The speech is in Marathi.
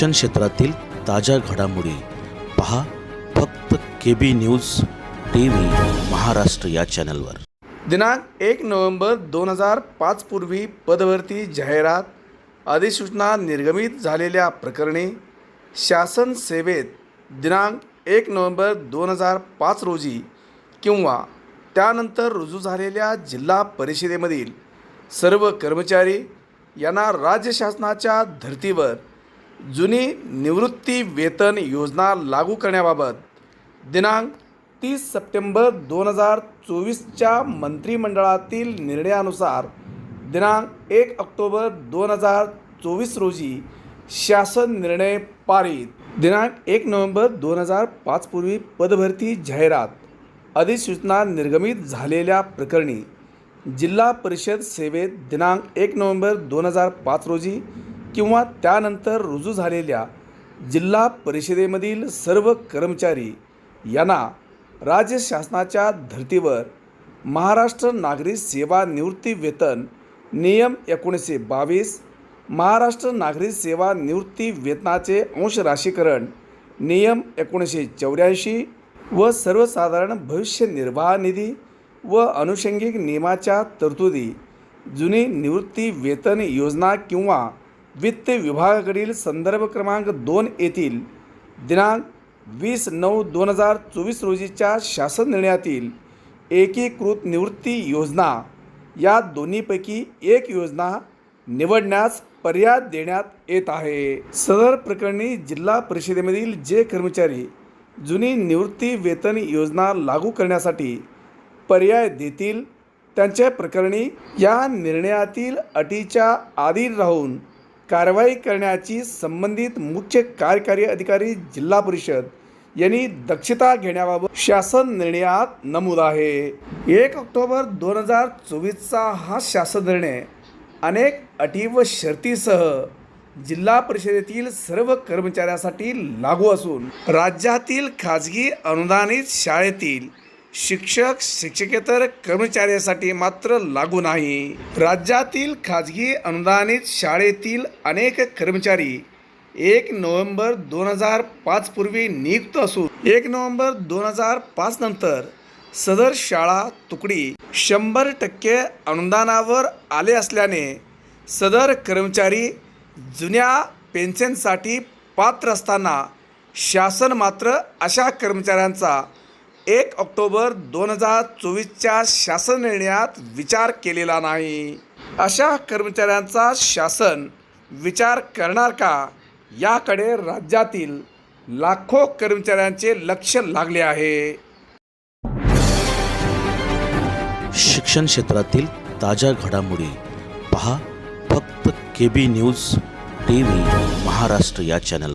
शिक्षण क्षेत्रातील ताज्या घडामोडी पहा फक्त K B news T V Maharashtra या चॅनलवर. दिनांक एक नोव्हेंबर दोन हजार पाच पूर्वी पदभरती जाहिरात अधिसूचना निर्गमित झालेल्या प्रकरणी शासन सेवेत दिनांक एक नोव्हेंबर दोन हजार पाच रोजी किंवा त्यानंतर रुजू झालेल्या जिल्हा परिषदेमधील सर्व कर्मचारी यांना राज्य शासनाच्या धर्तीवर जुनी निवृत्ती वेतन योजना लागू करण्याबाबत दिनांक तीस सप्टेंबर दोन हजार चोवीसच्या मंत्रिमंडळातील निर्णयानुसार दिनांक एक ऑक्टोबर दोन हजार चोवीस रोजी शासन निर्णय पारित. दिनांक एक नोव्हेंबर दोन हजार पाच पूर्वी पदभरती जाहिरात अधिसूचना निर्गमित झालेल्या प्रकरणी जिल्हा परिषद सेवेत दिनांक एक नोव्हेंबर दोन हजार पाच रोजी किंवा त्यानंतर रुजू झालेल्या जिल्हा परिषदेमधील सर्व कर्मचारी यांना राज्य शासनाच्या धर्तीवर महाराष्ट्र नागरी सेवा निवृत्ती वेतन नियम एकोणीसशे बावीस महाराष्ट्र नागरी सेवा निवृत्ती वेतनाचे अंश राशीकरण नियम एकोणीसशे चौऱ्याऐंशी व सर्वसाधारण भविष्य निर्वाह निधी व अनुषंगिक नियमाच्या तरतुदी जुनी निवृत्ती वेतन योजना किंवा वित्त विभागाकडील संदर्भ क्रमांक दोन येथील दिनांक वीस नऊ दोन हजार चोवीस रोजीच्या शासन निर्णयातील एकीकृत निवृत्ती योजना या दोन्हीपैकी एक योजना निवडण्यास पर्याय देण्यात येत आहे. सदर प्रकरणी जिल्हा परिषदेमधील जे कर्मचारी जुनी निवृत्ती वेतन योजना लागू करण्यासाठी पर्याय देतील त्यांच्या प्रकरणी या निर्णयातील अटीच्या आधी राहून कारवाई करण्याची संबंधित मुख्य कार्यकारी अधिकारी जिल्हा परिषद यांनी दक्षता घेण्याबाबत शासन निर्णयात नमूद आहे. एक ऑक्टोबर दोन हजार चोवीसचा हा शासन निर्णय अनेक अटी व शर्तीसह जिल्हा परिषदेतील सर्व कर्मचाऱ्यांसाठी लागू असून राज्यातील खाजगी अनुदानित शाळेतील शिक्षक शिक्षकेतर कर्मचाऱ्यासाठी मात्र लागू नाही. राज्यातील खाजगी अनुदानित शाळेतील अनेक कर्मचारी एक नोव्हेंबर दोन हजार पाचपूर्वी नियुक्त असून एक नोव्हेंबर दोन हजार पाच नंतर सदर शाळा तुकडी शंभर टक्के अनुदानावर आले असल्याने सदर कर्मचारी जुन्या पेन्शनसाठी पात्र असताना शासन मात्र अशा कर्मचाऱ्यांचा एक ऑक्टोबर दोन हजार चोवीसच्या शासन निर्णयात विचार केलेला नाही. अशा कर्मचाऱ्यांचा शासन विचार करणार का? याकडे राज्यातील लाखो कर्मचाऱ्यांचे लक्ष लागले आहे. शिक्षण क्षेत्रातील ताज्या घडामोडी पहा फक्त K B news T V Maharashtra या चॅनल